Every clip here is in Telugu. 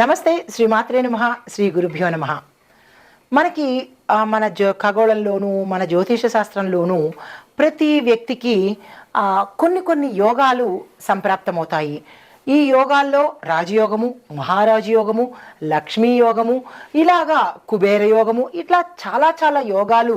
నమస్తే శ్రీ మాత్రే నమ శ్రీ గురుభ్యో నమ. మనకి మన జో ఖగోళంలోనూ మన జ్యోతిష శాస్త్రంలోనూ ప్రతి వ్యక్తికి కొన్ని కొన్ని యోగాలు సంప్రాప్తమవుతాయి. ఈ యోగాల్లో రాజయోగము మహారాజయోగము లక్ష్మీ యోగము ఇలాగా కుబేర యోగము ఇట్లా చాలా చాలా యోగాలు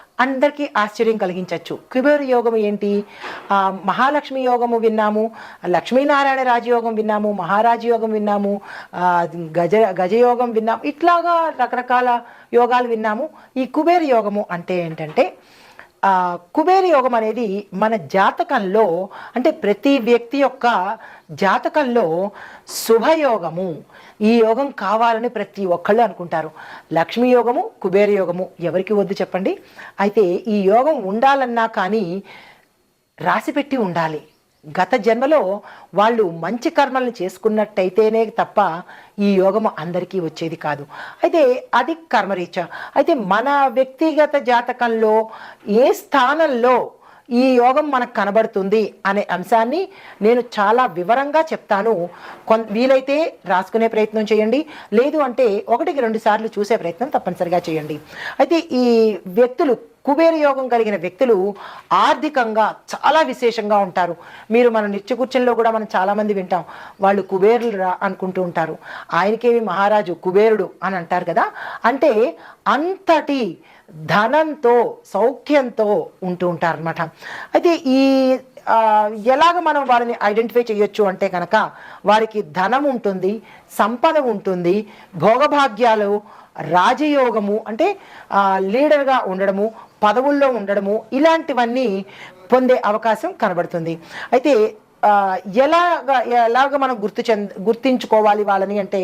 అందరికీ ఆశ్చర్యం కలిగించవచ్చు కుబేరు యోగం ఏంటి? మహాలక్ష్మి యోగము విన్నాము లక్ష్మీనారాయణ రాజయోగం విన్నాము మహారాజ యోగం విన్నాము గజ గజయోగం విన్నాము ఇట్లాగా రకరకాల యోగాలు విన్నాము. ఈ కుబేరు యోగము అంటే ఏంటంటే కుబేర యోగం అనేది మన జాతకంలో అంటే ప్రతి వ్యక్తి యొక్క జాతకంలో శుభయోగము. ఈ యోగం కావాలని ప్రతి ఒక్కళ్ళు అనుకుంటారు. లక్ష్మీ యోగము కుబేర యోగము ఎవరికి వద్దు చెప్పండి. అయితే ఈ యోగం ఉండాలన్నా కానీ రాసిపెట్టి ఉండాలి. గత జన్మలో వాళ్ళు మంచి కర్మలను చేసుకున్నట్టయితేనే తప్ప ఈ యోగము అందరికీ వచ్చేది కాదు. అయితే అది కర్మరీచ అయితే మన వ్యక్తిగత జాతకంలో ఏ స్థానంలో ఈ యోగం మనకు కనబడుతుంది అనే అంశాన్ని నేను చాలా వివరంగా చెప్తాను. కొన్ వీలైతే రాసుకునే ప్రయత్నం చేయండి. లేదు అంటే ఒకటికి రెండు సార్లు చూసే ప్రయత్నం తప్పనిసరిగా చేయండి. అయితే ఈ వ్యక్తులు కుబేర యోగం కలిగిన వ్యక్తులు ఆర్థికంగా చాలా విశేషంగా ఉంటారు. మీరు మన నిత్య కూర్చొనిలో కూడా మనం చాలామంది వింటాం. వాళ్ళు కుబేరులు రా అనుకుంటూ ఉంటారు. ఆయనకేమి మహారాజు కుబేరుడు అని అంటారు కదా? అంటే అంతటి ధనంతో సౌఖ్యంతో ఉంటూ ఉంటారు అనమాట అయితే ఈ ఎలాగ మనం వారిని ఐడెంటిఫై చేయొచ్చు అంటే కనుక వారికి ధనం ఉంటుంది సంపద ఉంటుంది భోగభాగ్యాలు రాజయోగము అంటే లీడర్గా ఉండడము పదవుల్లో ఉండడము ఇలాంటివన్నీ పొందే అవకాశం కనబడుతుంది. అయితే ఎలాగ ఎలాగ మనం గుర్తు చెంద గుర్తించుకోవాలి వాళ్ళని అంటే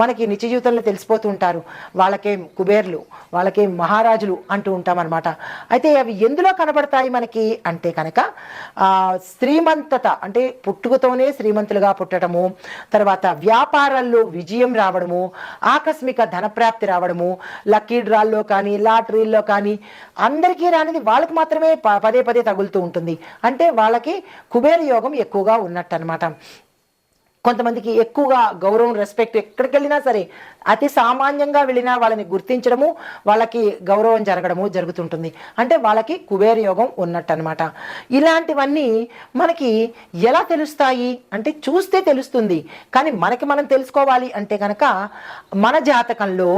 మనకి నిత్య జీవితంలో తెలిసిపోతూ ఉంటారు. వాళ్ళకేం కుబేర్లు వాళ్ళకేం మహారాజులు అంటూ ఉంటాం అనమాట అయితే అవి ఎందులో కనబడతాయి మనకి అంటే కనుక శ్రీమంతత అంటే పుట్టుకతోనే శ్రీమంతులుగా పుట్టడము తర్వాత వ్యాపారాల్లో విజయం రావడము ఆకస్మిక ధనప్రాప్తి రావడము లక్కీ డ్రాల్లో కానీ లాటరీల్లో కానీ అందరికీ రానిది వాళ్ళకి మాత్రమే పదే పదే తగులుతూ ఉంటుంది. అంటే వాళ్ళకి కుబేర యోగం ఎక్కువగా ఉన్నట్టు అనమాట కొంతమందికి ఎక్కువగా గౌరవం రెస్పెక్ట్ ఎక్కడికి వెళ్ళినా సరే అతి సామాన్యంగా వెళ్ళినా వాళ్ళని గుర్తించడము వాళ్ళకి గౌరవం జరగడము జరుగుతుంటుంది. అంటే వాళ్ళకి కుబేర యోగం ఉన్నట్టు అనమాట ఇలాంటివన్నీ మనకి ఎలా తెలుస్తాయి? అంటే చూస్తే తెలుస్తుంది. కానీ మనకి మనం తెలుసుకోవాలి అంటే కనుక మన జాతకంలో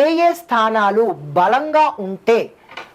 ఏ ఏ స్థానాలు బలంగా ఉంటే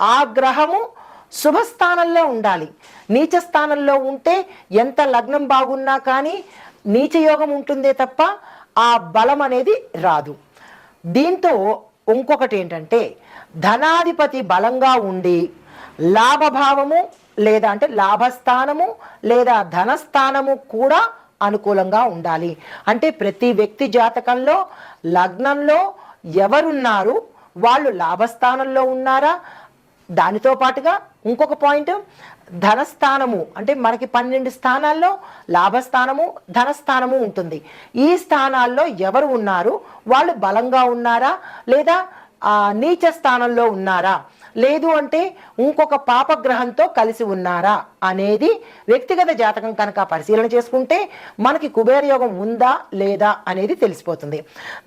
ఆ గ్రహము శుభస్థానంలో ఉండాలి. నీచ స్థానంలో ఉంటే ఎంత లగ్నం బాగున్నా కానీ నీచ యోగం ఉంటుందే తప్ప ఆ బలం అనేది రాదు. దీంతో ఇంకొకటి ఏంటంటే ధనాధిపతి బలంగా ఉండి లాభభావము లేదా అంటే లాభస్థానము లేదా ధనస్థానము కూడా అనుకూలంగా ఉండాలి. అంటే ప్రతి వ్యక్తి జాతకంలో లగ్నంలో ఎవరున్నారు? వాళ్ళు లాభస్థానంలో ఉన్నారా? దానితో పాటుగా ఇంకొక పాయింట్ ధనస్థానము. అంటే మనకి పన్నెండు స్థానాల్లో లాభస్థానము ధనస్థానము ఉంటుంది. ఈ స్థానాల్లో ఎవరు ఉన్నారు? వాళ్ళు బలంగా ఉన్నారా? లేదా నీచ స్థానంలో ఉన్నారా? లేదు అంటే ఇంకొక పాపగ్రహంతో కలిసి ఉన్నారా అనేది వ్యక్తిగత జాతకం కనుక పరిశీలన చేసుకుంటే మనకి కుబేర యోగం ఉందా లేదా అనేది తెలిసిపోతుంది.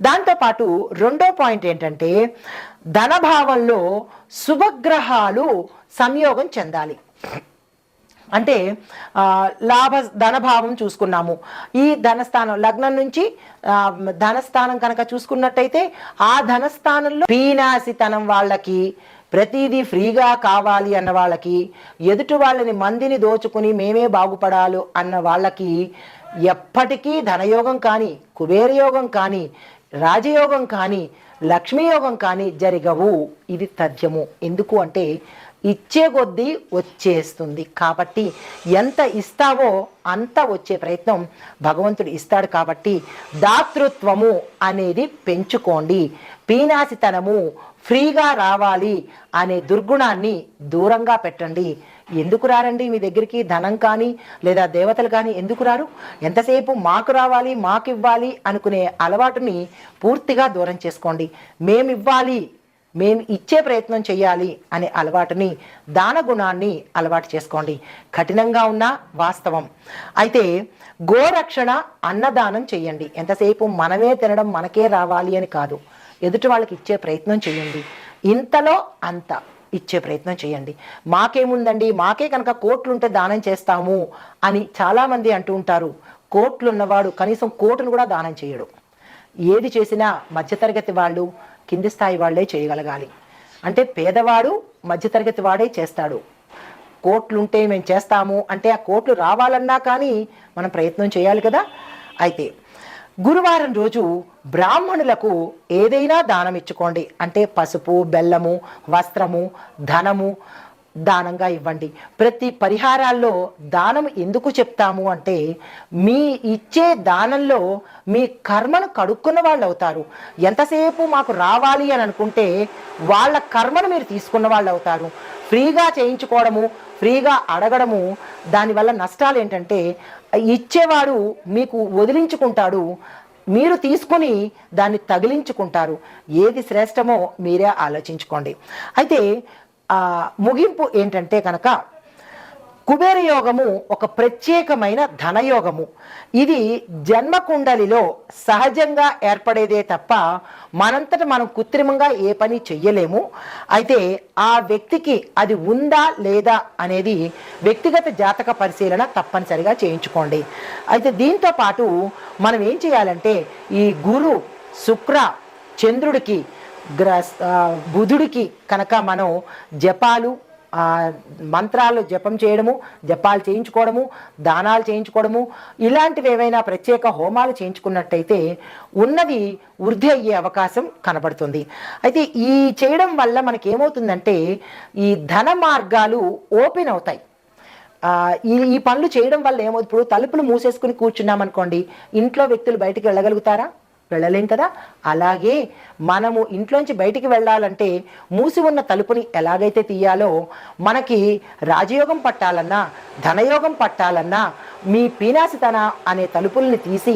దాంతోపాటు రెండో పాయింట్ ఏంటంటే ధనభావంలో శుభగ్రహాలు సంయోగం చెందాలి. అంటే లాభ ధనభావం చూసుకున్నాము. ఈ ధనస్థానం లగ్నం నుంచి ధనస్థానం కనుక చూసుకున్నట్టయితే ఆ ధనస్థానంలో పీనాసితనం వాళ్ళకి ప్రతిదీ ఫ్రీగా కావాలి అన్న వాళ్ళకి ఎదుటి వాళ్ళని మందిని దోచుకుని మేమే బాగుపడాలి అన్న వాళ్ళకి ఎప్పటికీ ధనయోగం కానీ కుబేరయోగం కానీ రాజయోగం కానీ లక్ష్మీయోగం కానీ జరగవు. ఇది తథ్యము. ఎందుకు అంటే ఇచ్చే కొద్దీ వచ్చేస్తుంది. కాబట్టి ఎంత ఇస్తావో అంత వచ్చే ప్రయత్నం భగవంతుడు ఇస్తాడు కాబట్టి దాతృత్వము అనేది పెంచుకోండి. పీనాసితనము ఫ్రీగా రావాలి అనే దుర్గుణాన్ని దూరంగా పెట్టండి. ఎందుకు రారండి మీ దగ్గరికి? ధనం కానీ లేదా దేవతలు కానీ ఎందుకు రారు? ఎంతసేపు మాకు రావాలి మాకు ఇవ్వాలి అనుకునే అలవాటుని పూర్తిగా దూరం చేసుకోండి. మేమివ్వాలి మేము ఇచ్చే ప్రయత్నం చేయాలి అనే అలవాటుని దాన గుణాన్ని అలవాటు చేసుకోండి. కఠినంగా ఉన్న వాస్తవం. అయితే గోరక్షణ అన్నదానం చేయండి ఎంతసేపు మనమే తినడం మనకే రావాలి అని కాదు. ఎదుటి వాళ్ళకి ఇచ్చే ప్రయత్నం చేయండి ఇంతలో అంత ఇచ్చే ప్రయత్నం చేయండి మాకేముందండి? మాకే కనుక కోట్లుంటే దానం చేస్తాము అని చాలామంది అంటూ ఉంటారు. కోట్లు ఉన్నవాడు కనీసం కోటును కూడా దానం చేయడు ఏది చేసినా మధ్యతరగతి వాళ్ళు కింది స్థాయి వాళ్ళే చేయగలగాలి. అంటే పేదవాడు మధ్యతరగతి వాడే చేస్తాడు. కోట్లుంటే మేము చేస్తాము అంటే ఆ కోట్లు రావాలన్నా కానీ మనం ప్రయత్నం చేయాలి కదా. అయితే గురువారం రోజు బ్రాహ్మణులకు ఏదైనా దానం ఇచ్చుకోండి. అంటే పసుపు బెల్లము వస్త్రము ధనము దానంగా ఇవ్వండి. ప్రతి పరిహారాల్లో దానం ఎందుకు చెప్తాము అంటే మీ ఇచ్చే దానంలో మీ కర్మను కడుక్కున్న వాళ్ళు అవుతారు. ఎంతసేపు మాకు రావాలి అని అనుకుంటే వాళ్ళ కర్మను మీరు తీసుకున్న వాళ్ళు అవుతారు. ఫ్రీగా చేయించుకోవడము ఫ్రీగా అడగడము దానివల్ల నష్టాలు ఏంటంటే ఇచ్చేవాడు మీకు వదిలించుకుంటాడు మీరు తీసుకొని దాన్ని తగిలించుకుంటారు. ఏది శ్రేష్టమో మీరే ఆలోచించుకోండి. అయితే ముగింపు ఏంటంటే కనుక కుబేర యోగము ఒక ప్రత్యేకమైన ధనయోగము. ఇది జన్మకుండలిలో సహజంగా ఏర్పడేదే తప్ప మనంతట మనం కృత్రిమంగా ఏ పని చెయ్యలేము. అయితే ఆ వ్యక్తికి అది ఉందా లేదా అనేది వ్యక్తిగత జాతక పరిశీలన తప్పనిసరిగా చేయించుకోండి. అయితే దీంతో పాటు మనం ఏం చేయాలంటే ఈ గురు శుక్ర చంద్రుడికి గ్రస్ బుధుడికి కనుక మనం జపాలు మంత్రాలు జపం చేయడము జపాలు చేయించుకోవడము దానాలు చేయించుకోవడము ఇలాంటివి ఏవైనా ప్రత్యేక హోమాలు చేయించుకున్నట్టయితే ఉన్నది వృద్ధి అయ్యే అవకాశం కనబడుతుంది. అయితే ఈ చేయడం వల్ల మనకి ఏమవుతుందంటే ఈ ధన మార్గాలు ఓపెన్ అవుతాయి. ఈ ఈ పనులు చేయడం వల్ల ఏమవుతుంది? ఇప్పుడు తలుపులు మూసేసుకుని కూర్చున్నాం అనుకోండి ఇంట్లో వ్యక్తులు బయటికి వెళ్ళగలుగుతారా? వెళ్ళలేం కదా? అలాగే మనము ఇంట్లోంచి బయటికి వెళ్ళాలంటే మూసి ఉన్న తలుపుని ఎలాగైతే తీయాలో మనకి రాజయోగం పట్టాలన్నా ధనయోగం పట్టాలన్నా మీ పీనాసితన అనే తలుపుల్ని తీసి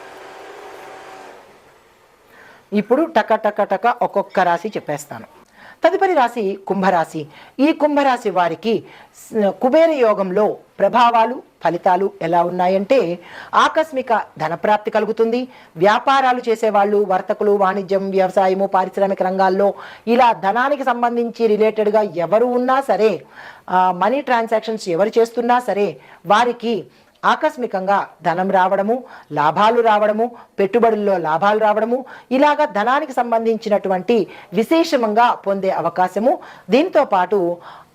ఇప్పుడు టక టక టక ఒక్కొక్క రాశి చెప్పేస్తాను. తదుపరి రాశి కుంభరాశి. ఈ కుంభరాశి వారికి కుబేర యోగంలో ప్రభావాలు ఫలితాలు ఎలా ఉన్నాయంటే ఆకస్మిక ధనప్రాప్తి కలుగుతుంది. వ్యాపారాలు చేసేవాళ్ళు వర్తకులు వాణిజ్యం వ్యవసాయము పారిశ్రామిక రంగాల్లో ఇలా ధనానికి సంబంధించి రిలేటెడ్గా ఎవరు ఉన్నా సరే మనీ ట్రాన్సాక్షన్స్ ఎవరు చేస్తున్నా సరే వారికి ఆకస్మికంగా ధనం రావడము లాభాలు రావడము పెట్టుబడుల్లో లాభాలు రావడము ఇలాగా ధనానికి సంబంధించినటువంటి విశేషంగా పొందే అవకాశము. దీంతో పాటు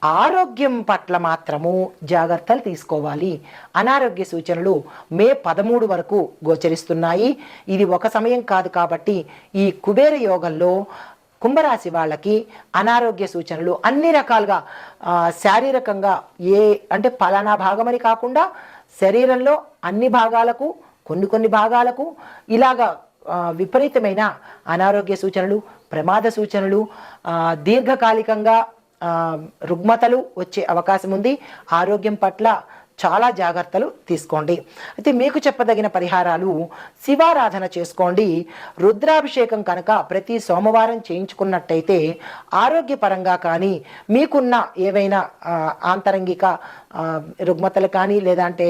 ఆరోగ్యం పట్ల మాత్రము జాగ్రత్తలు తీసుకోవాలి. అనారోగ్య సూచనలు మే పదమూడు వరకు గోచరిస్తున్నాయి. ఇది ఒక సమయం కాదు కాబట్టి ఈ కుబేర యోగంలో కుంభరాశి వాళ్ళకి అనారోగ్య సూచనలు అన్ని రకాలుగా శారీరకంగా ఏ అంటే పలానా భాగమని కాకుండా శరీరంలో అన్ని భాగాలకు కొన్ని కొన్ని భాగాలకు ఇలాగా విపరీతమైన అనారోగ్య సూచనలు ప్రమాద సూచనలు దీర్ఘకాలికంగా రుగ్మతలు వచ్చే అవకాశం ఉంది. ఆరోగ్యం పట్ల చాలా జాగ్రత్తలు తీసుకోండి. అయితే మీకు చెప్పదగిన పరిహారాలు శివారాధన చేసుకోండి. రుద్రాభిషేకం కనుక ప్రతి సోమవారం చేయించుకున్నట్టయితే ఆరోగ్యపరంగా కానీ మీకున్న ఏవైనా ఆంతరంగిక రుగ్మతలు కానీ లేదంటే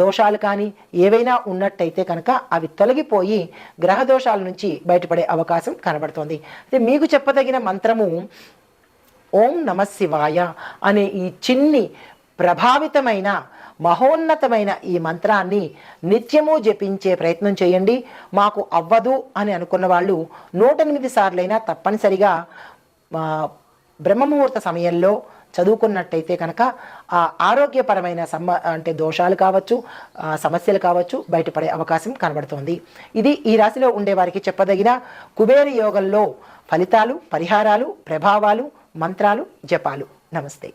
దోషాలు కానీ ఏవైనా ఉన్నట్టయితే కనుక అవి తొలగిపోయి గ్రహ దోషాల నుంచి బయటపడే అవకాశం కనబడుతోంది. అయితే మీకు చెప్పదగిన మంత్రము ఓం నమ శివాయ అనే ఈ చిన్ని ప్రభావితమైన మహోన్నతమైన ఈ మంత్రాన్ని నిత్యము జపించే ప్రయత్నం చేయండి. మాకు అవ్వదు అని అనుకున్న వాళ్ళు నూట ఎనిమిది సార్లైనా తప్పనిసరిగా బ్రహ్మముహూర్త సమయంలో చదువుకున్నట్టయితే కనుక ఆ ఆరోగ్యపరమైన సమ అంటే దోషాలు కావచ్చు సమస్యలు కావచ్చు బయటపడే అవకాశం కనబడుతోంది. ఇది ఈ రాశిలో ఉండేవారికి చెప్పదగిన కుబేర యోగంలో ఫలితాలు పరిహారాలు ప్రభావాలు మంత్రాలు జపాలు. నమస్తే.